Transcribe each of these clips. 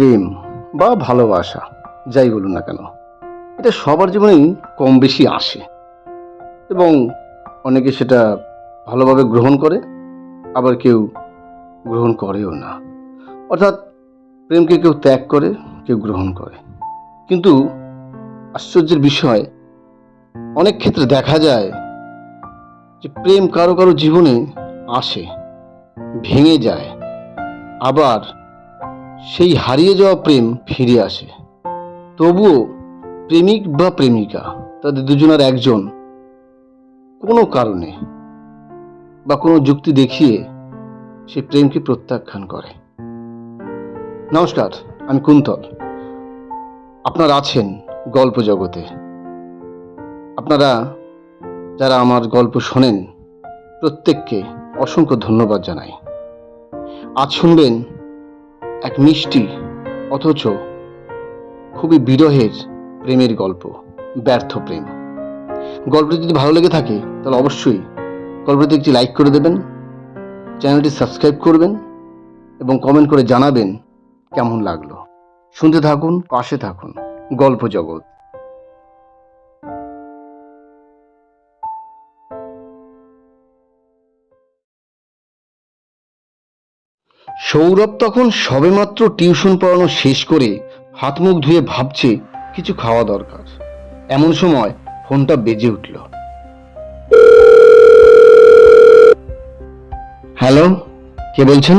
প্রেম বা ভালোবাসা, যাই বলুন না কেন, এটা সবার জীবনেই কম বেশি আসে। এবং অনেকে সেটা ভালোভাবে গ্রহণ করে, আবার কেউ গ্রহণ করেও না। অর্থাৎ প্রেমকে কেউ ত্যাগ করে, কেউ গ্রহণ করে। কিন্তু আশ্চর্যের বিষয়, অনেক ক্ষেত্রে দেখা যায় যে প্রেম কারও কারও জীবনে আসে, ভেঙে যায়, আবার সেই হারিয়ে যাওয়া প্রেম ফিরে আসে। তবুও প্রেমিক বা প্রেমিকা, তাদের দুজনের একজন। কোনো কারণে বা কোনো যুক্তি দেখিয়ে সে প্রেমকে প্রত্যাখ্যান করে। নমস্কার, আমি কুন্তল। আপনারা আছেন গল্প জগতে। আপনারা যারা আমার গল্প শোনেন, প্রত্যেককে অসংখ্য ধন্যবাদ জানাই। আজ শুনবেন এক মিষ্টি, অথচ খুবই বিরহের প্রেমের গল্প, ব্যর্থ প্রেম। গল্পটি যদি ভালো লেগে থাকে, তাহলে অবশ্যই গল্পটি একটি লাইক করে দেবেন, চ্যানেলটি সাবস্ক্রাইব করবেন, এবং কমেন্ট করে জানাবেন কেমন লাগল। শুনতে থাকুন, পাশে থাকুন, গল্প জগৎ। সৌরভ তখন সবেমাত্র টিউশন পড়ানো শেষ করে হাত মুখ ধুয়ে ভাবছে কিছু খাওয়া দরকার। এমন সময় ফোনটা বেজে উঠল। হ্যালো কে বলছেন?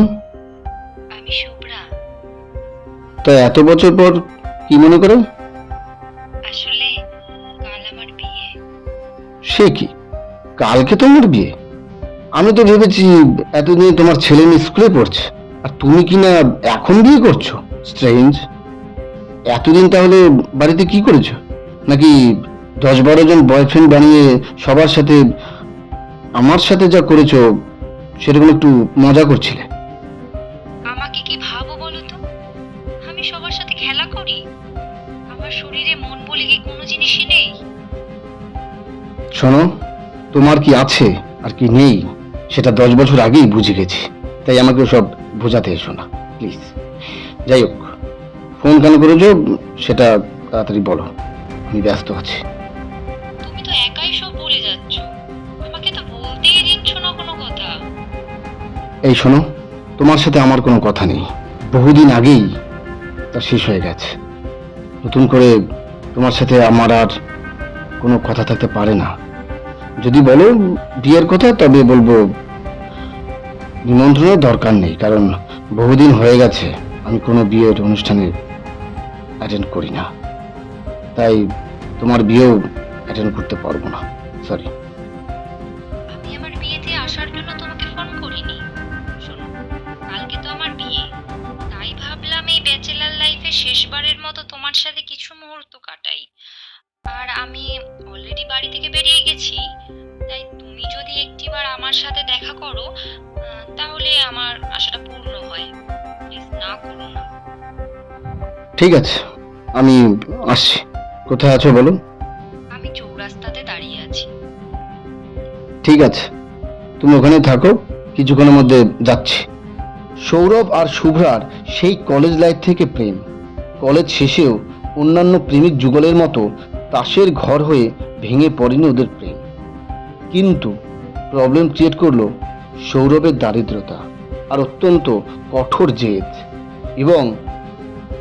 আমি শুভ্রা। তা এত বছর পর কি মনে করে? আসলে কাল আমার বিয়ে। সে কি? কালকে তোমার বিয়ে? আমি তো ভেবেছি এতদিন তোমার ছেলে মেয়ে স্কুলে পড়ছে। আর তুমি কি না এখন বিয়ে করছ? স্ট্রেঞ্জ এতদিন তাহলে বাড়িতে কি করেছ? নাকি দশ বারো জন বয়ফ্রেন্ড বানিয়ে সবার সাথে আমার সাথে যা করেছ সেরকম একটু মজা করছিলে? আমাকে কি ভাবো বলো তো? আমি সবার সাথে খেলা করি। আমার শরীরে মন বলে কি কোনো জিনিসই নেই? শোনো তোমার কি আছে আর কি নেই সেটা দশ বছর আগেই বুঝে গেছি। তাই আমাকে সব বোঝাতে এসো না প্লিজ যাই হোক ফোন কেন করেছ সেটা তাড়াতাড়ি বলো আমি ব্যস্ত আছি। তুমি তো একাই সব বলে যাচ্ছ আমাকে তো বলতেই দিচ্ছ না কোনো কথা। এই শোনো তোমার সাথে আমার কোনো কথা নেই। বহুদিন আগেই তা শেষ হয়ে গেছে। নতুন করে তোমার সাথে আমার আর কোনো কথা থাকতে পারে না। যদি বলো বিয়ের কথা তবে বলব নিমন্ত্রণের দরকার নেই, কারণ বহুদিন হয়ে গেছে আমি কোনো বিয়ের অনুষ্ঠানে অ্যাটেন্ড করি না। তাই তোমার বিয়েও অ্যাটেন্ড করতে পারব না সরি আমি আমার বিয়েতে আসার জন্য তোমাকে ফোন করিনি। কালকে তো আমার বিয়ে। তাই ভাবলাম এই ব্যাচেলার লাইফে শেষবারের মতো তোমার সাথে কিছু মুহূর্ত কাটাই। আর আমি অলরেডি বাড়ি থেকে বেরিয়ে গেছি। তাই তুমি যদি একটিবার আমার সাথে দেখা করো তাহলে আমার আশাটা পূর্ণ হয়। প্লিজ না করো না। ঠিক আছে আমি আসছি। কোথায় আছো বলো আমি চৌরাস্তাতে দাঁড়িয়ে আছি। ঠিক আছে তুমি ওখানে থাকো কিছুক্ষণের মধ্যে যাচ্ছি। সৌরভ আর শুভ্রার সেই কলেজ লাইফ থেকে প্রেম। কলেজ শেষেও অন্যান্য প্রেমিক যুগলের মতো তাসের ঘর হয়ে ভেঙে পড়েনি ওদের প্রেম। কিন্তু প্রবলেম ক্রিয়েট করল সৌরভের দারিদ্রতা আর অত্যন্ত কঠোর জেদ এবং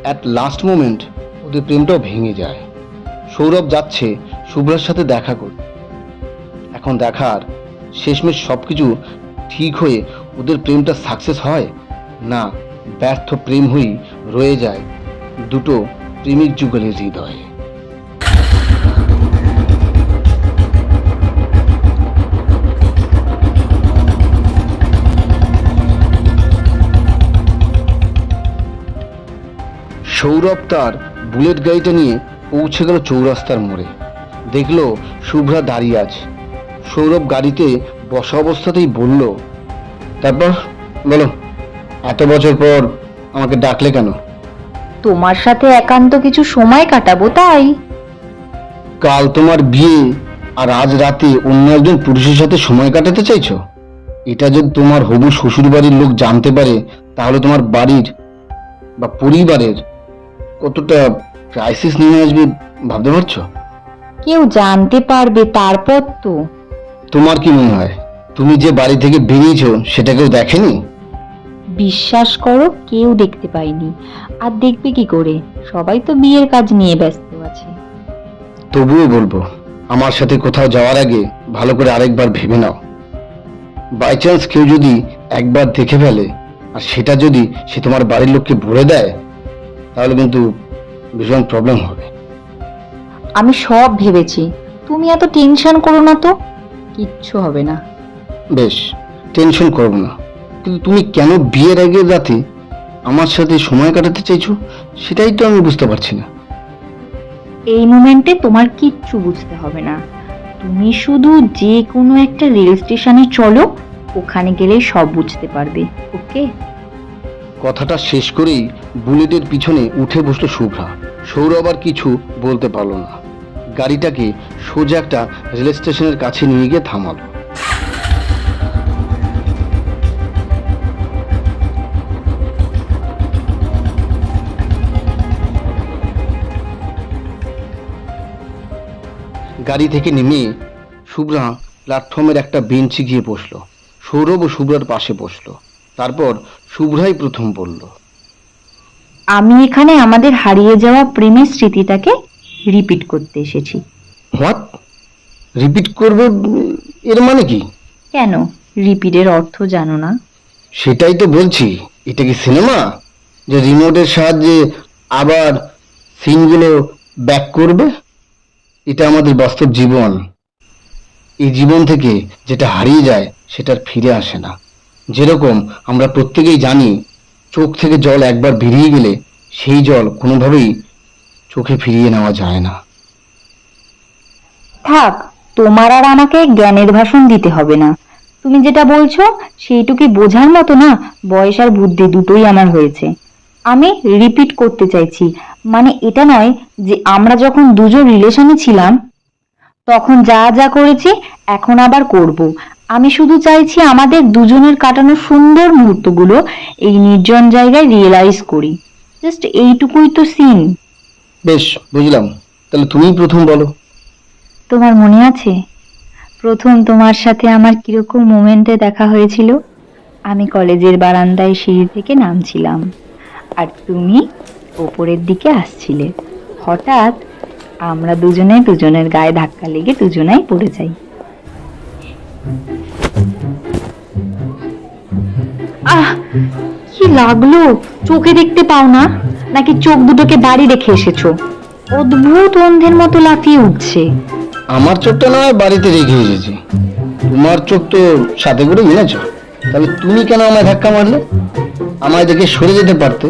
অ্যাট লাস্ট মোমেন্ট ওদের প্রেমটাও ভেঙে যায়। সৌরভ যাচ্ছে শুভ্রার সাথে দেখা করতে। এখন দেখার শেষমেশ সব কিছু ঠিক হয়ে ওদের প্রেমটা সাকসেস হয়? না, ব্যর্থ প্রেম হয়েই রয়ে যায় দুটো প্রেমিক যুগলের হৃদয়ে। সৌরভ তার বুলেট গাড়িটা নিয়ে পৌঁছে গেল চৌরাস্তার মোড়ে। দেখল শুভ্রা দাঁড়িয়ে আছে। সৌরভ গাড়িতে বসা অবস্থাতেই বলল তারপর বলো এত বছর পর আমাকে ডাকলে কেন? তোমার সাথে একান্ত কিছু সময় কাটাবো তাই। কাল তোমার বিয়ে আর আজ রাতে অন্য একজন পুরুষের সাথে সময় কাটাতে চাইছো? এটা যদি তোমার হবু শ্বশুর বাড়ির লোক জানতে পারে তাহলে তোমার বাড়ির বা পরিবারের কতটা ক্রাইসিস নিয়ে আসবে ভাবতে পারছ? কেউ জানতে পারবে তারপর তো। তোমার কি মনে হয়? তুমি যে বাড়ি থেকে বেরিয়েছো সেটা কেউ দেখেনি? বিশ্বাস করো কেউ দেখতে পায়নি আর দেখবে কি করে? সবাই তো বিয়ের কাজ নিয়ে ব্যস্ত আছে। তবুও বলব আমার সাথে কোথাও যাওয়ার আগে ভালো করে আরেকবার ভেবে নাও। বাই চান্স কেউ যদি একবার দেখে ফেলে আর সেটা যদি সে তোমার বাড়ির লোককে বলে দেয় তাহলে কিন্তু ভীষণ প্রবলেম হবে। আমি সব ভেবেছি। তুমি এত টেনশন করো না তো। কিচ্ছু হবে না। বেশ টেনশন করব না। কিন্তু তুমি কেন বিয়ের আগের রাতে আমার সাথে সময় কাটাতে চাইছো সেটাই তো আমি বুঝতে পারছি না। এই মোমেন্টে তোমার কিচ্ছু বুঝতে হবে না। তুমি শুধু যে কোনো একটা রেল স্টেশনে চলো ওখানে গেলেই সব বুঝতে পারবে ওকে কথাটা শেষ করেই বুলেটের পিছনে উঠে বসল শুভ্রা। সৌরভ আর কিছু বলতে পারল না। গাড়িটাকে সোজা একটা রেল স্টেশনের কাছে নিয়ে গিয়ে থামালো। গাড়ি থেকে নেমে শুভ্রা প্ল্যাটফর্মের একটা বেঞ্চে গিয়ে বসল। সৌরভ ও শুভ্রার পাশে বসল। তারপর শুভ্রাই প্রথম বলল আমি এখানে আমাদের হারিয়ে যাওয়া প্রেমের স্মৃতিটাকে রিপিট করতে এসেছি। হোয়াট রিপিট করবে এর মানে কি? কেন? রিপিটের অর্থ জানো না। সেটাই তো বলছি। এটা কি সিনেমা যে রিমোটের সাহায্যে আবার সিনগুলো ব্যাক করবে? এটা আমাদের বাস্তব জীবন। এই জীবন থেকে যেটা হারিয়ে যায় সেটার ফিরে আসে না। যেরকম আমরা প্রত্যেকেই জানি চোখ থেকে জল একবার বেরিয়ে গেলে সেই জল কোনোভাবেই চোখে ফিরিয়ে নেওয়া যায় না। থাক, তোমার আর আমাকে জ্ঞানের ভাষণ দিতে হবে না। তুমি যেটা বলছো সেইটুকুই বোঝার মতো না, বয়স আর বুদ্ধি দুটোই আমার হয়েছে। আমি রিপিট করতে চাইছি মানে এটা নয় যে আমরা যখন দুজন রিলেশনে ছিলাম, তখন যা যা করেছি এখন আবার করব। আমি শুধু চাইছি আমাদের দুজনের কাটানো সুন্দর মুহূর্তগুলো এই নির্জন জায়গায় রিয়েলাইজ করি। জাস্ট এইটুকুই তো সিন বেশ বুঝলাম। তাহলে তুমি প্রথম বলো। তোমার মনে আছে? প্রথম তোমার সাথে আমার কীরকম মোমেন্টে দেখা হয়েছিল? আমি কলেজের বারান্দায় সিঁড়ি থেকে নামছিলাম। আর তুমি ওপরের দিকে আসছিলে। হঠাৎ আমরা দুজনে দুজনের গায়ে ধাক্কা লেগে দুজনাই পড়ে যাই। আহ, কি লাগল? চোখে দেখতে পাও না? নাকি চোখ দুটোকে বাড়ি রেখে এসেছ? অদ্ভুত অন্ধের মতো লাফিয়ে উঠছে। আমার চোখটা না বাড়িতে রেখে এসেছি। তোমার চোখ তো সাথে করে এনেছো। তাহলে তুমি কেন আমায় ধাক্কা মারলে? আমায় দেখে সরে যেতে পারতে,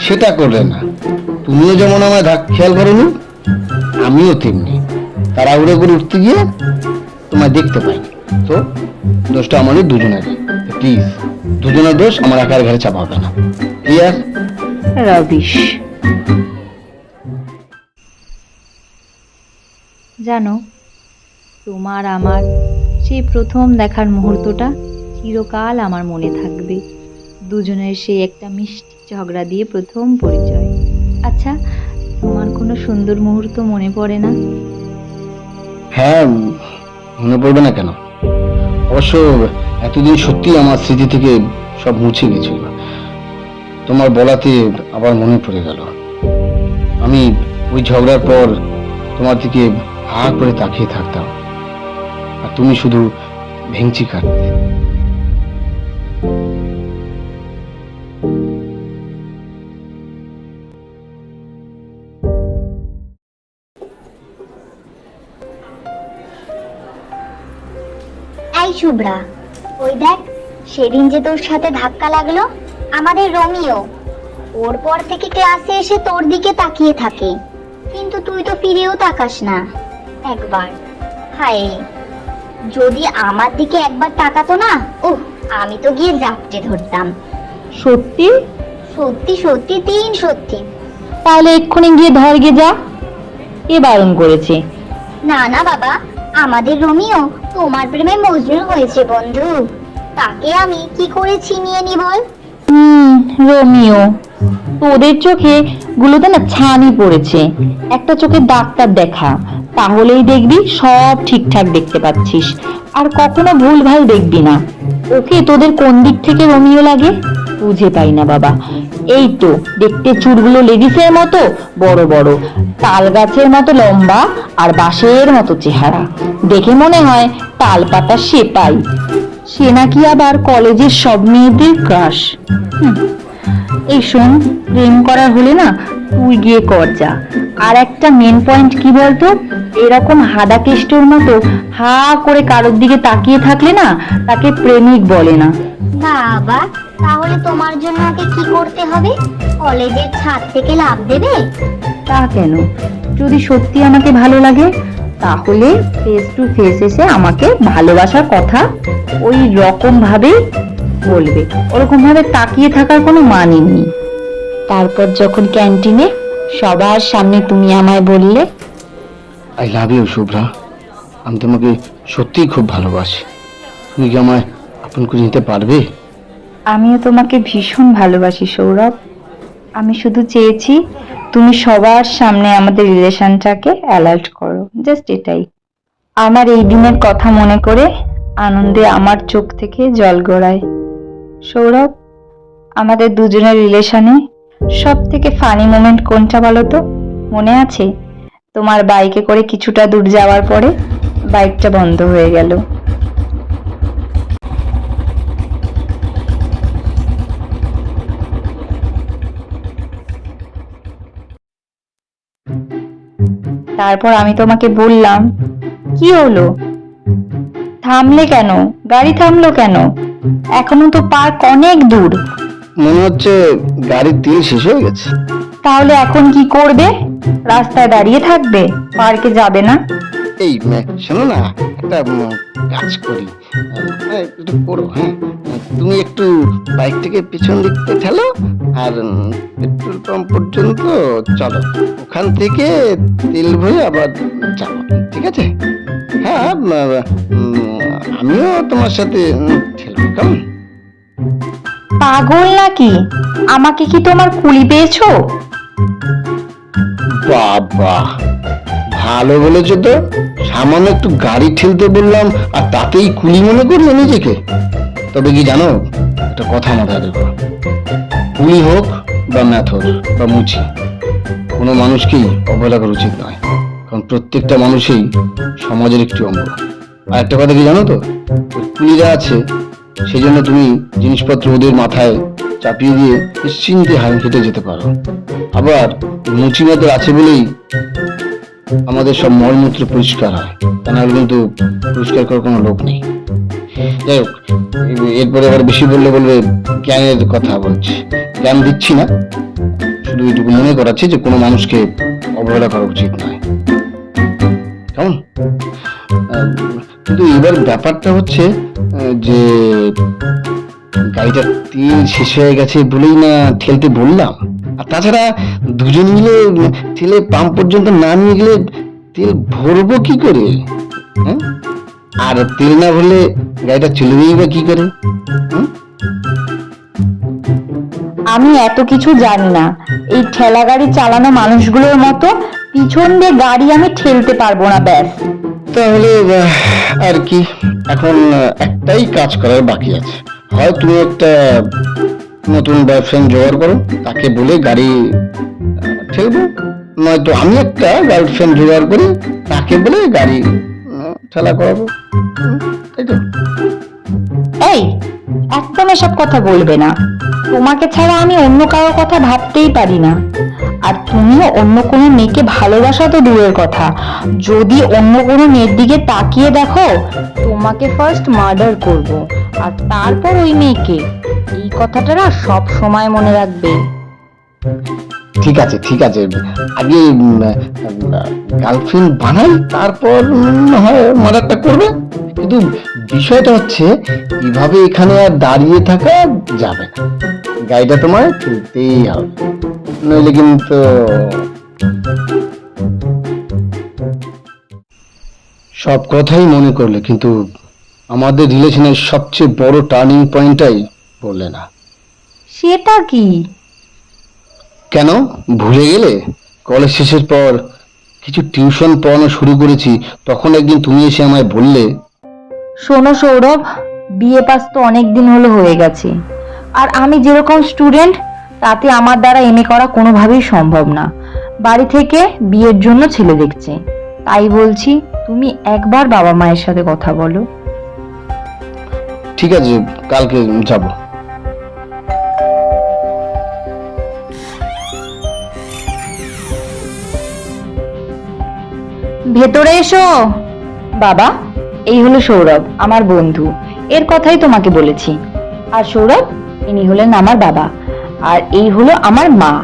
সেটা করলে না। তুমিও যেমন আমায় ধাক খেয়াল করনি, আমিও তেমনি। তাড়াহুড়ো করে উঠতে গিয়ে তোমায় দেখতে পাইনি। তো দোষটা আমাদের দুজনের। প্লিজ দুজনের দোষ আমার একার ঘরে চাপা হবে না। Clear rubbish. জানো তোমার আমার সেই প্রথম দেখার মুহূর্তটা চিরকাল আমার মনে থাকবে। দুজনের সেই একটা মিষ্টি ঝগড়া দিয়ে প্রথম পরিচয়। আচ্ছা তোমার কোনো সুন্দর মুহূর্ত মনে পড়ে না? হ্যাঁ মনে পড়বে না কেন? অবশ্য এতদিন সত্যি আমার স্মৃতি থেকে সব মুছে গেছিল। তোমার বলাতে আবার মনে পড়ে গেল। আমি ওই ঝগড়ার পর তোমার দিকে হা করে তাকিয়ে থাকতাম। আর তুমি শুধু ভেঙচি কাটতে। শুভ্রা ওই দেখ সেদিন যে তোর সাথে ধাক্কা লাগল আমাদের রোমিও। ওর পর থেকে ক্লাসে এসে তোর দিকে তাকিয়ে থাকে। কিন্তু তুই তো ফিরেও তাকাস না। একবার। হায়। যদি আমার দিকে একবার তাকাতো না ওহ আমি তো গিয়ে জাপটে ধরতাম। সত্যি? সত্যি সত্যি তিন সত্যি। তাহলে এক্ষুনি গিয়ে ধর গে যা। এ বারণ করেছে। না না বাবা আমাদের রোমিও তোমার প্রেমে মজনু হয়েছে, বন্ধু। তাকে আমি কি করে ছিনিয়ে নি বল হুম, রোমিও, তোদের চোখে গুলোতে না ছানি পড়েছে। একটা চোখে ডাক্তার দেখা, তাহলেই দেখবি সব ঠিকঠাক দেখতে পাচ্ছিস। আর কখনো ভুলভাল দেখবি না। ওকে তোদের কোন দিক থেকে রোমিও লাগে? বুঝে পাই না, বাবা। এই তো, দেখতে চুলগুলো লেডিসের মতো, বড় বড়। তাল গাছের মতো লম্বা আর বাঁশের মতো চেহারা। দেখে মনে হয় তাল পাতা সেপাই সে নাকি আবার কলেজের সব মেয়েদের ক্রাশ। এই শোন প্রেম করার হলে না তুই গিয়ে কর যা। আর একটা মেন পয়েন্ট কি বলতো? এরকম হাদা কেষ্টর মতো হা করে কারোর দিকে তাকিয়ে থাকলে না তাকে প্রেমিক বলে না। বাবা তাহলে তোমার জন্য ওকে কি করতে হবে? কলেজের ছাদ থেকে লাভ দেবে? তা কেন? যদি সত্যি আমাকে ভালো লাগে তাহলে ফেস টু ফেস এসে আমাকে ভালোবাসার কথা ওই রকম ভাবেই বলবে। ওরকম ভাবে তাকিয়ে থাকার কোনো মানে নেই। তারপর যখন ক্যান্টিনে সবার সামনে তুমি আমায় বললে আই লাভ ইউ শুভ্রা আমি তোমাকে সত্যিই খুব ভালোবাসি। তুমি কি আমায় আপন করে নিতে পারবে? আমিও তোমাকে ভীষণ ভালোবাসি সৌরভ। আমি শুধু চেয়েছি তুমি সবার সামনে আমাদের রিলেশনটাকে অ্যালার্ট করো। জাস্ট এটাই। আমার এই দিনের কথা মনে করে আনন্দে আমার চোখ থেকে জল গড়ায়। সৌরভ, আমাদের দুজনের রিলেশনে সব থেকে ফানি মোমেন্ট কোনটা বলো তো মনে আছে? তোমার বাইকে করে কিছুটা দূর যাওয়ার পরে বাইকটা বন্ধ হয়ে গেল। তারপর আমি তোমাকে বললাম, কি হলো? থামলে কেন? গাড়ি থামলো কেন? এখনও তো পার্ক অনেক দূর। মনে হচ্ছে গাড়ির তেল শেষ হয়ে গেছে। তাহলে এখন কি করবে? রাস্তায় দাঁড়িয়ে থাকবে? পার্কে যাবে না? এই শোনো না একটা কাজ করি। হ্যাঁ, একটু করো হ্যাঁ। তুমি একটু বাইকটাকে পিছন দিকতে ঠেলো আর পেট্রোল পাম্প পর্যন্ত চলো। ওখান থেকে তেল ভরে আবার যাব ঠিক আছে? হ্যাঁ আমিও তোমার সাথে ঠেলবো কেমন? পাগল নাকি? আমাকে কি তোমার কুলি পেয়েছ? বাবা ভালো বলেছ তো? সামান্য একটু গাড়ি ঠেলতে বললাম, আর তাতেই কুলি মনে করল নিজেকে। তবে কি জানো, একটা কথা মাথায় রেখো কুলি হোক বা ম্যাথর বা মুচি, কোনো মানুষকেই অবহেলা করা উচিত নয়। কারণ প্রত্যেকটা মানুষই সমাজের একটি অঙ্গ। আর একটা কথা কি জানো তো? কুলিরা আছে, সেই জন্য তুমি জিনিসপত্র ওদের মাথায় চাপিয়ে দিয়ে নিশ্চিন্তে হাল হেঁটে যেতে পারো। আবার মুচিমাদের আছে বলেই আমাদের সব মলমূত্র পরিষ্কার হয়। তা নাহলে কিন্তু পরিষ্কার করার কোনো লোক নেই। যাই হোক, এরপরে আবার বেশি বললে বলবে, জ্ঞানের কথা বলছি। জ্ঞান দিচ্ছি না। শুধু এইটুকু মনে করাচ্ছি যে কোনো মানুষকে অবহেলা করা উচিত নয়। কেমন? কিন্তু এবার ব্যাপারটা হচ্ছে, যে গাড়িটা তেল শেষ হয়ে গেছে বলেই না ঠেলতে বললাম। আর তাছাড়া দুজন মিলে ঠেলে পাম্প পর্যন্ত না নিয়ে গেলে তেল ভরবো কি করে? হ্যাঁ? আর তেল না ভরলে গাড়িটা চলে চলবেই বা কি করে? আমি এত কিছু জানি না। এই ঠেলা গাড়ি চালানো মানুষগুলোর মতো পিছন দিয়ে গাড়ি আমি ঠেলতে পারব না ব্যাস। তাহলে আর কি? এখন একটাই কাজ করার বাকি আছে। হয় তুমি একটা নতুন বয়ফ্রেন্ড জোগাড় করো, তাকে বলে গাড়ি ঠেলবো নয়তো আমি একটা গার্লফ্রেন্ড জোগাড় করি, তাকে বলে গাড়ি ঠেলা করাবো। তাই তো? এই, একদম এসব কথা বলবে না। তোমাকে ছাড়া আমি অন্য কারোর কথা ভাবতেই পারি না। আর তুমিও অন্য কোনো মেয়েকে ভালোবাসা তো দূরের কথা। যদি অন্য কোনো মেয়ের দিকে তাকিয়ে দেখো, তোমাকে ফার্স্ট মার্ডার করব। আর তারপর ওই মেয়েকে। এই কথাটা না সব সময় মনে রাখবে। ঠিক আছে ঠিক আছে। আগে গার্লফ্রেন্ড বানাই, তারপর হয় মার্ডারটা করবে। কিন্তু বিষয়টা হচ্ছে, এভাবে এখানে আর দাঁড়িয়ে থাকা যাবে না। গাড়িটা তোমার তুলতেই হবে। নইলে কিন্তু সব কথাই মনে করলে, কিন্তু আমাদের রিলেশনের সবচেয়ে বড় টার্নিং পয়েন্টটাই বললে না। সেটা কি? কেন? ভুলে গেলে? কলেজ শেষের পর কিছু টিউশন পড়ানো শুরু করেছি। তখন একদিন তুমি এসে আমায় বললে শোনো সৌরভ বিএ পাস তো অনেক দিন হলো হয়ে গেছে। আর আমি যেরকম স্টুডেন্ট তাতে আমার দ্বারা এমএ করা কোনোভাবেই সম্ভব না। বাড়ি থেকে বিয়ের জন্য ছেলে দেখছে। তাই বলছি তুমি একবার বাবা মায়ের সাথে কথা বলো। ঠিক আছে কালকে যাব। ভেতরে এসো। বাবা এই হলো সৌরভ আমার বন্ধু। এর কথাই তোমাকে বলেছি। আর সৌরভ ইনি হলেন আমার বাবা। আর এই হলো আমার মা।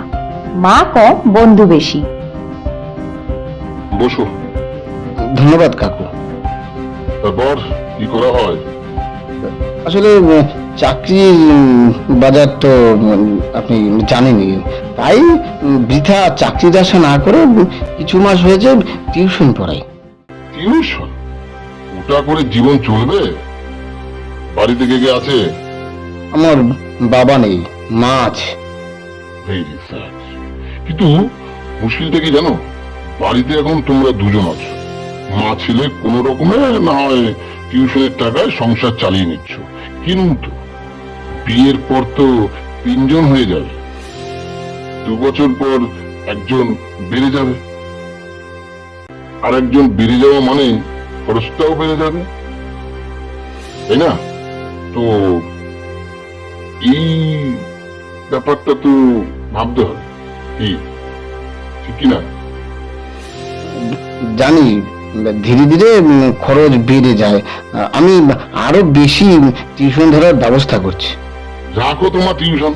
মা কম বন্ধু বেশি। বসো। ধন্যবাদ কাকু। তারপর কি করা হয়? আসলে চাকরির বাজার তো আপনি জানেনই। তাই বৃথা চাকরির আশা না করে কিছু মাস হয়েছে টিউশন পড়াই। টিউশন? ওটা করে জীবন চলবে? বাড়িতে কে কে আছে? আমার বাবা নেই মা আছে। কিন্তু মুশকিলটা কি জানো? বাড়িতে এখন তোমরা দুজন আছো। মা ছেলে কোনো রকমে না হয় টিউশনের টাকায় সংসার চালিয়ে নিচ্ছ। কিন্তু বিয়ের পর তো তিনজন হয়ে যাবে দু বছর পর একজন বেড়ে যাবে। আর একজন বেড়ে যাওয়া মানে খরচটাও বেড়ে যাবে। তাই না? তো এই ব্যাপারটা তো ভাবতে হবে। কি? ঠিক না জানি, ধীরে ধীরে খরচ বেড়ে যায়। আমি আরও বেশি টিউশন ধরার ব্যবস্থা করছি। রাখো তোমার টিউশন।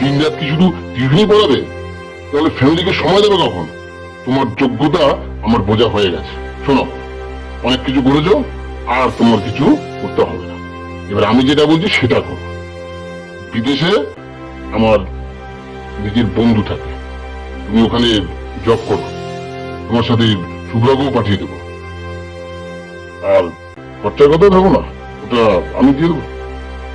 দিন রাত কি শুধু টিউশনই পড়াবে? তাহলে ফ্যামিলিকে সময় দেবে কখন? তোমার যোগ্যতা আমার বোঝা হয়ে গেছে। শোনো, অনেক কিছু করেছ, আর তোমার কিছু করতে হবে না। এবার আমি যেটা বলছি, সেটা করো। বিদেশে আমার নিজের বন্ধু থাকে। তুমি ওখানে জব করো। তোমার সাথে শুভ্রাকেও পাঠিয়ে দেবো। আর খরচার কথা থাকো না, ওটা আমি দিয়ে দেবো।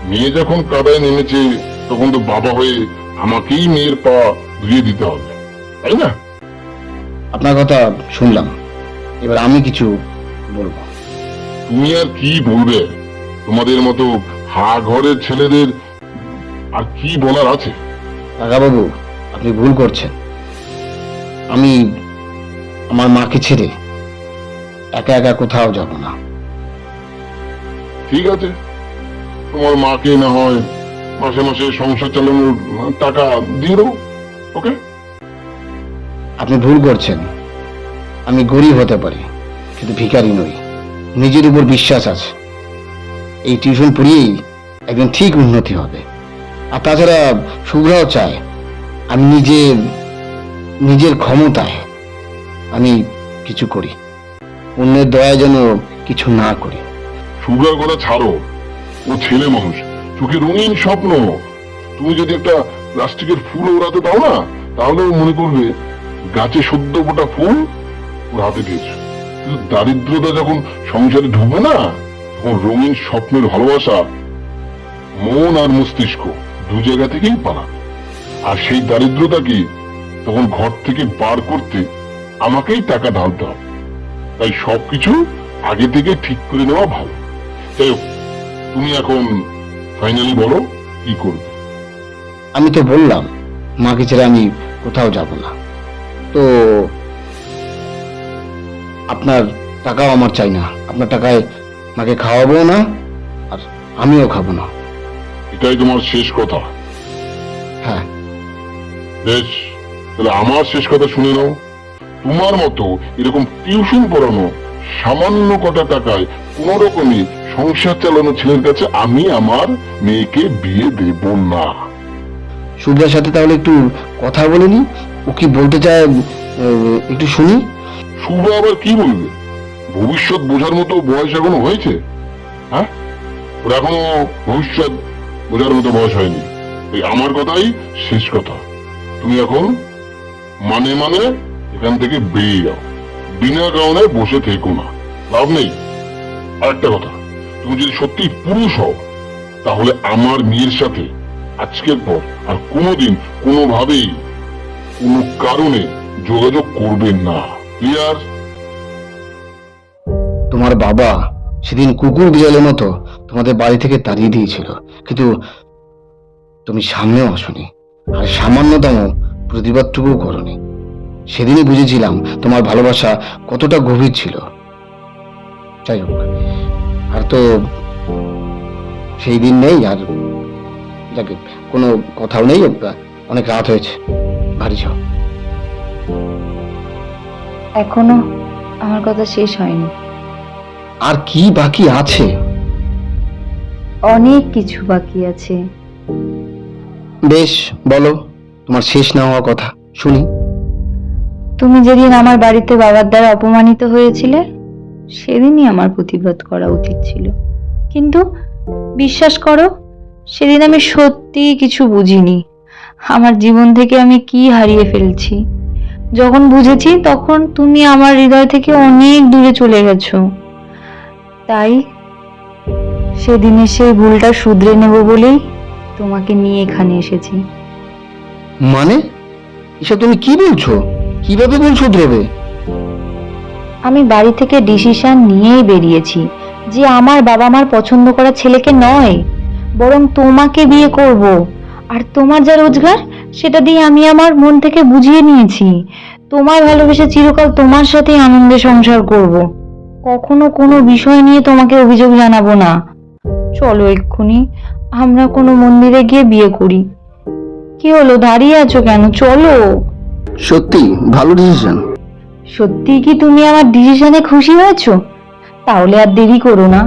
মেয়ে যখন কাদায় নেমেছে তখন তো বাবা হয়ে আমাকেই মেয়ের পা ধুয়ে দিতে হবে। তাই না? আপনার কথা শুনলাম। এবার আমি কিছু বলব। তুমি আর কি বলবে? তোমাদের মতো হা ঘরের ছেলেদের আর কি বলার আছে? কাকাবাবু আপনি ভুল করছেন। আমি আমার মাকে ছেড়ে একা একা কোথাও যাব না। ঠিক আছে। তোমার মাকে না হয় মাসে মাসে সংসার চালানোর টাকা দিয়ে দেবো ওকে? আপনি ভুল করছেন। আমি গরিব হতে পারি কিন্তু ভিখারি নই। নিজের উপর বিশ্বাস আছে। এই টিউশন পড়িয়েই একদিন ঠিক উন্নতি হবে। আর তাছাড়া শুভ্রাও চায়। আমি নিজে নিজের ক্ষমতায় আমি কিছু করি। অন্যের দয়া যেন কিছু না করি। সুগার কথা ছাড়ো। ও ছেলে মানুষ, চোখে রঙিন স্বপ্ন। তুমি যদি একটা প্লাস্টিকের ফুল ওড়াতে দাও না, তাহলে ও মনে করবে, গাছে সদ্য ফোটা ফুল ওর হাতে দিয়েছে। কিন্তু দারিদ্রতা যখন সংসারে ঢুকবে না, তখন রঙিন স্বপ্নের ভালোবাসা মন আর মস্তিষ্ক দু জায়গা থেকেই পালাবে আর সেই দারিদ্রতা কি তখন ঘর থেকে বার করতে আমাকেই টাকা ঢালতে হবে। তাই সবকিছু আগে থেকে ঠিক করে নেওয়া ভালো। যাই হোক তুমি এখন ফাইনালি বলো কি করবে? আমি তো বললাম মাকে ছেড়ে আমি কোথাও যাব না। তো আপনার টাকাও আমার চাই না। আপনার টাকায় মাকে খাওয়াবো না আর আমিও খাব না। এটাই তোমার শেষ কথা? হ্যাঁ। বেশ তাহলে আমার শেষ কথা শুনে নাও। তোমার মতো এরকম টিউশন পড়ানো সামান্য কটা টাকায় কোন রকমই সংসার চালানো ছেলের কাছে আমি আমার মেয়েকে বিয়ে দেব না। শুভ্রার সাথে তাহলে একটু কথা বলে নি? ও কি বলতে চায় একটু শুনি। শুভ আবার কি বলবে? ভবিষ্যৎ বোঝার মতো বয়স এখনও হয়েছে? হ্যাঁ? ওর এখনও ভবিষ্যৎ বোঝার মতো বয়স হয়নি। এই আমার কথাই শেষ কথা। তুমি এখন মানে মানে এখান থেকে বেরিয়ে যাও। বিনা কারণে বসে থেকো না। লাভ নেই। আরেকটা কথা। তুমি যদি সত্যি পুরুষ হও, তাহলে আমার মেয়ের সাথে আজকের পর আর কোনোদিন কোনোভাবেই কোনো কারণে যোগাযোগ করবেন না। ক্লিয়ার? তোমার বাবা সেদিন কুকুর বিড়ালের মতো তোমাদের বাড়ি থেকে তাড়িয়ে দিয়েছিল, কিন্তু তুমি সামনেও আসনি আর সামান্যতম প্রতিবাদটুকুও করনি। সেদিনই বুঝেছিলাম তোমার ভালোবাসা কতটা গভীর ছিল। যাই হোক আর তো সেই দিন নেই আর যাকে কোনো কথাও নেই অনেক রাত হয়েছে। বাড়ি যাও। এখনও আমার কথা শেষ হয়নি। আর কি বাকি আছে? অনেক কিছু বাকি আছে। বেশ বলো তোমার শেষ না হওয়া কথা শুনি। তুমি যেদিন আমার বাড়িতে বাবার দ্বারা অপমানিত হয়েছিলে সেদিনই আমার প্রতিবাদ করা উচিত ছিল। কিন্তু বিশ্বাস করো, সেদিন আমি সত্যি কিছু বুঝিনি। আমার জীবন থেকে আমি কি হারিয়ে ফেলছি? যখন বুঝেছি তখন তুমি আমার হৃদয় থেকে অনেক দূরে চলে গেছো। তাই সেদিনের সেই ভুলটা শুধরে নেব বলেই তোমাকে নিয়ে এখানে এসেছি। মানে? এসব তুমি কি বলছো? কীভাবে ভুল দ্রবে আমি বাড়ি থেকে ডিসিশন নিয়েই বেরিয়েছি যে আমার বাবা মার পছন্দ করা ছেলেকে নয়, বরং তোমাকে বিয়ে করব। আর তোমার যা রোজগার, সেটা দিয়ে আমি আমার মন থেকে বুঝিয়ে নিয়েছি। তোমায় ভালোবেসে চিরকাল তোমার সাথে আনন্দে সংসার করব। কখনো কোনো বিষয় নিয়ে তোমাকে অভিযোগ জানাব না। চলো এক্ষুনি, আমরা কোনো মন্দিরে গিয়ে বিয়ে করি। কি হলো, দাঁড়িয়ে আছো কেন? চলো। সত্যি, ভালো ডিসিশন সত্যি কি তুমি আমার ডিসিশনে খুশি হয়েছো? তাহলে আর দেরি করো না।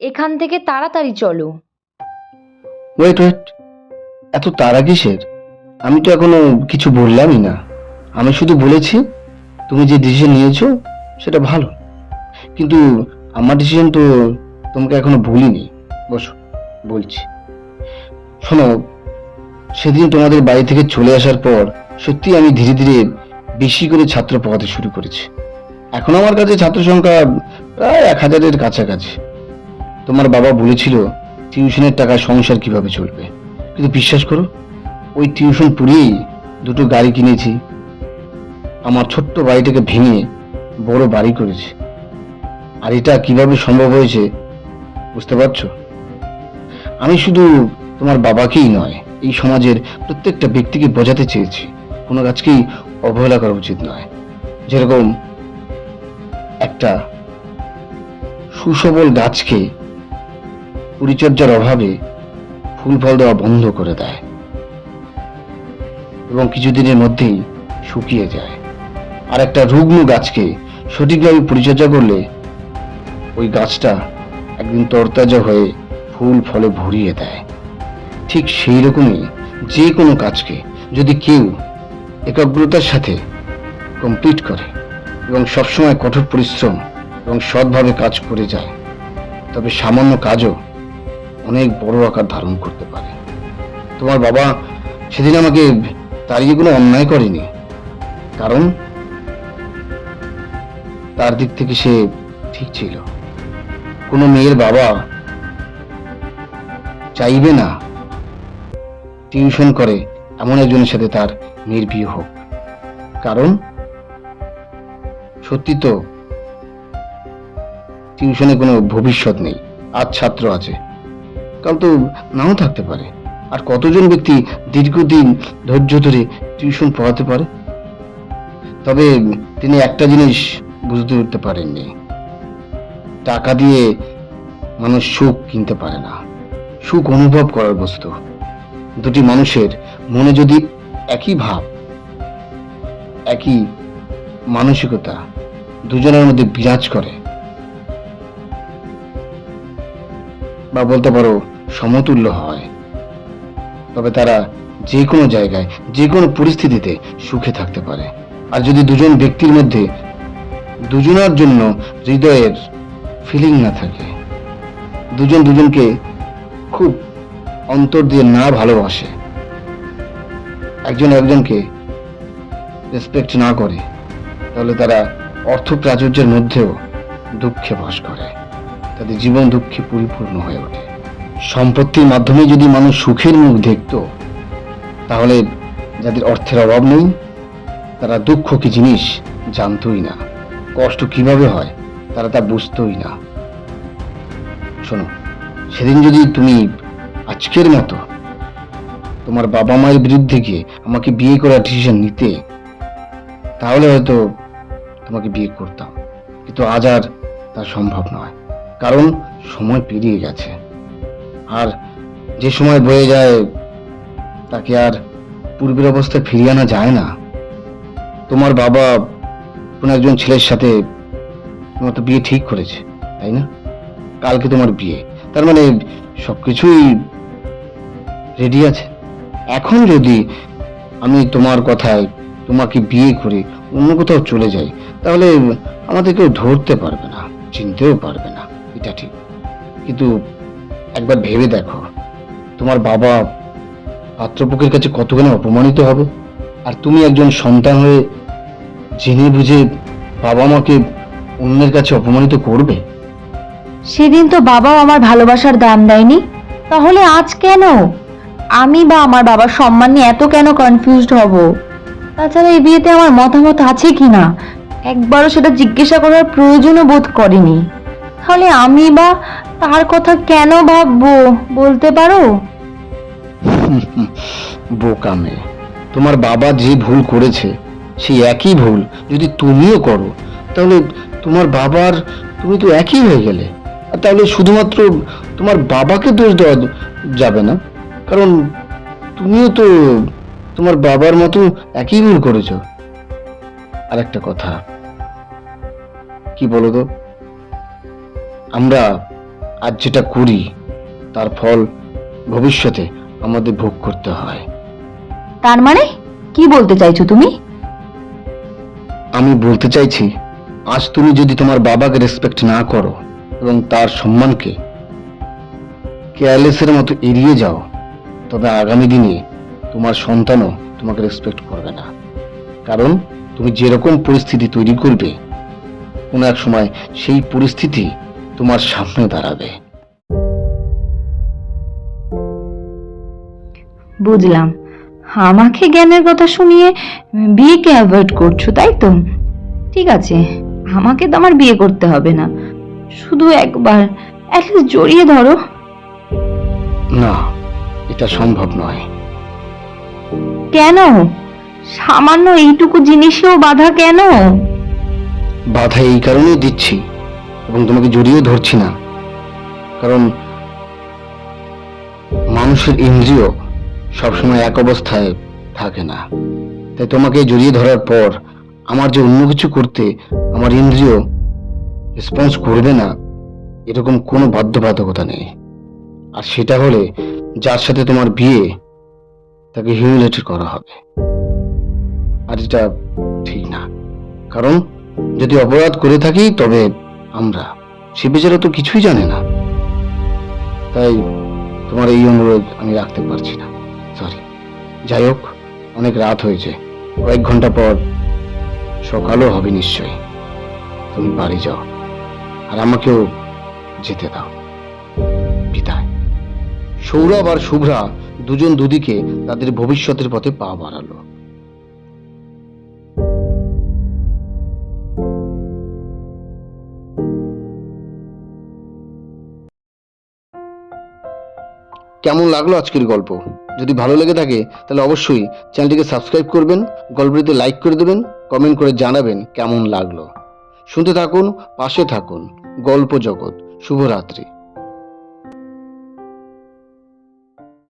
এখান থেকে তাড়াতাড়ি চলো। ওয়েট ওয়েট এত তারা কিসের? আমি তো এখনও কিছু বললামই না। আমি শুধু বলেছি, তুমি যে ডিসিশন নিয়েছো, সেটা ভালো। কিন্তু আমার ডিসিশন তো তোমাকে এখনও ভুলিনি বসো, বলছি। শোনো, সেদিন তোমাদের বাড়ি থেকে চলে আসার পর সত্যি আমি ধীরে ধীরে বেশি করে ছাত্র পড়াতে শুরু করেছি। এখন আমার কাছে ছাত্র সংখ্যা প্রায় এক হাজারের কাছাকাছি। তোমার বাবা বলেছিল, টিউশনের টাকা সংসার কীভাবে চলবে? কিন্তু বিশ্বাস করো, ওই টিউশন পুড়িয়েই দুটো গাড়ি কিনেছি। আমার ছোট্ট বাড়িটাকে ভেঙে বড় বাড়ি করেছি। আর এটা কীভাবে সম্ভব হয়েছে, বুঝতে পারছ? আমি শুধু তোমার বাবাকেই নয়, এই সমাজের প্রত্যেকটা ব্যক্তিকে বোঝাতে চেয়েছি। কোনো কাজকেই অবহেলা করা উচিত নয়। যেরকম একটা সুসবল গাছকে পরিচর্যার অভাবে ফুল ফল দেওয়া বন্ধ করে দেয় এবং কিছুদিনের মধ্যেই শুকিয়ে যায়। আর একটা রুগ্ন গাছকে সঠিকভাবে পরিচর্যা করলে ওই গাছটা একদিন তরতাজা হয়ে ফুল ফলে ভরিয়ে দেয়। ঠিক সেই রকমই যে কোনো কাজকে যদি কেউ একাগ্রতার সাথে কমপ্লিট করে এবং সবসময় কঠোর পরিশ্রম এবং সৎভাবে কাজ করে যায়। তবে সামান্য কাজও অনেক বড় আকার ধারণ করতে পারে। তোমার বাবা সেদিন আমাকে তাড়িয়ে কোনো অন্যায় করেনি, কারণ তার দিক থেকে সে ঠিক ছিল। কোনো মেয়ের বাবা চাইবে না টিউশন করে এমন একজনের সাথে তার বিয়ে হোক। কারণ, সত্যি তো টিউশনে কোনো ভবিষ্যৎ নেই, আজ ছাত্র আছে। কাল তো নাও থাকতে পারে। আর কতজন ব্যক্তি দীর্ঘদিন ধৈর্য ধরে টিউশন পড়াতে পারে? তবে তিনি একটা জিনিস বুঝতে উঠতে পারেননি। টাকা দিয়ে মানুষ সুখ কিনতে পারে না। সুখ অনুভব করার বস্তু। দুটি মানুষের মনে যদি একই ভাব, একই মানসিকতা, দুজনের মধ্যে বিরাজ করে। বা বলতে পারো, সমতুল্য হয়। তবে তারা যে কোনো জায়গায়, যে কোনো পরিস্থিতিতে সুখে থাকতে পারে। আর যদি দুজন ব্যক্তির মধ্যে দুজনের জন্য হৃদয়ের ফিলিং না থাকে, দুজন দুজনকে খুব অন্তর দিয়ে না ভালোবাসে একজন একজনকে রেসপেক্ট না করে, তাহলে তারা অর্থ প্রাচুর্যের মধ্যেও দুঃখে বাস করে। তাদের জীবন দুঃখে পরিপূর্ণ হয়ে ওঠে। সম্পত্তির মাধ্যমে যদি মানুষ সুখের মুখ দেখত, তাহলে যাদের অর্থের অভাব নেই, তারা দুঃখ কি জিনিস জানতোই না। কষ্ট কীভাবে হয়, তারা তা বুঝতোই না। শোনো, সেদিন যদি তুমি আজকের মতো তোমার বাবা মায়ের বিরুদ্ধে গিয়ে আমাকে বিয়ে করার ডিসিশন নিতে, তাহলে হয়তো তোমাকে বিয়ে করতাম। কিন্তু আজ আর তা সম্ভব নয়, কারণ সময় পেরিয়ে গেছে। আর যে সময় বয়ে যায়, তাকে আর পূর্বের অবস্থায় ফিরিয়ে আনা যায় না। তোমার বাবা কোনো একজন ছেলের সাথে তোমার তো বিয়ে ঠিক করেছে, তাই না? কালকে তোমার বিয়ে, তার মানে সব কিছুই রেডি আছে। এখন যদি আমি তোমার কথায় তোমাকে বিয়ে করে অন্য কোথাও চলে যাই, তাহলে আমাদের কেউ ধরতে পারবে না, চিনতেও পারবে না, এটা ঠিক। কিন্তু একবার ভেবে দেখো, তোমার বাবা পাত্রপক্ষের কাছে কতখানি অপমানিত হবে? আর তুমি একজন সন্তান হয়ে জেনে বুঝে বাবা মাকে অন্যের কাছে অপমানিত করবে? সেদিন তো বাবাও আমার ভালোবাসার দাম দেয়নি, তাহলে আজ কেন? আমি বা আমার বাবার সম্মান নিয়ে এত কেন কনফিউজড হব? তাছাড়া এই বিয়েতে আমার মতামত আছে কি না? একবারও সেটা জিজ্ঞাসা করার প্রয়োজনও বোধ করেনি। তাহলে আমি বা তার কথা কেন ভাববো, বলতে পারো? বোকা মেয়ে, তোমার বাবা যে ভুল করেছে সেই একই ভুল যদি তুমিও করো, তাহলে তোমার বাবার, তুমি তো একই হয়ে গেলে। তাহলে শুধুমাত্র তোমার বাবাকে দোষ দেওয়া যাবে না? কারণ তুমিও তো তোমার বাবার মতো একই ভুল করেছ। আর একটা কথা কি বলো তো? আমরা আজ যেটা করি তার ফল ভবিষ্যতে আমাদের ভোগ করতে হয়। তার মানে? কি বলতে চাইছো তুমি? আমি বলতে চাইছি আজ তুমি যদি তোমার বাবাকে রেসপেক্ট না করো এবং তার সম্মানকে কেয়ারলেসের মতো এড়িয়ে যাও তবে আগামী দিনে তোমার সন্তানও তোমাকে রেসপেক্ট করবে না। কারণ তুমি যেরকম পরিস্থিতি তৈরি করবে কোনো এক সময় সেই পরিস্থিতি তোমার সামনে দাঁড়াবে। বুঝলাম। আমাকে জ্ঞানের কথা শুনিয়ে বিয়েকে অ্যাভয়েড করছ তাই তো? ঠিক আছে আমাকে তো আমার বিয়ে করতে হবে না। শুধু একবার অ্যাটলিস্ট জড়িয়ে ধরো। না। এটা সম্ভব নয়। কেন? সামান্য এইটুকু জিনিসেও বাধা কেন? বাধা এই কারণেই দিচ্ছি এবং তোমাকে জড়িয়ে ধরছি না। কারণ মানুষের ইন্দ্রিয় সবসময় এক অবস্থায় থাকে না। তাই তোমাকে জড়িয়ে ধরার পর আমার যে অন্য কিছু করতে আমার ইন্দ্রিয় রেসপন্স করবে না এরকম কোনো বাধ্যবাধকতা নেই। আর সেটা হলে যার সাথে তোমার বিয়ে, তাকে হিউমিলেটেড করা হবে। আর এটা ঠিক না। কারণ যদি অপরাধ করে থাকি, তবে আমরা, সে বেচারা তো কিছুই জানে না। তাই তোমার এই অনুরোধ আমি রাখতে পারছি না। সরি যাই হোক, অনেক রাত হয়েছে। কয়েক ঘণ্টা পর সকালও হবে নিশ্চয়ই। তুমি বাড়ি যাও। আর আমাকেও যেতে দাও। সৌরভ আর শুভ্রা দুজন দুদিকে তাদের ভবিষ্যতের পথে পা বাড়ালো। কেমন লাগল আজকের গল্প? যদি ভালো লেগে থাকে, তাহলে অবশ্যই চ্যানেলটিকে সাবস্ক্রাইব করবেন, গল্পটিতে লাইক করে দেবেন, কমেন্ট করে জানাবেন কেমন লাগল। শুনতে থাকুন, পাশে থাকুন। গল্প জগৎ। শুভরাত্রি।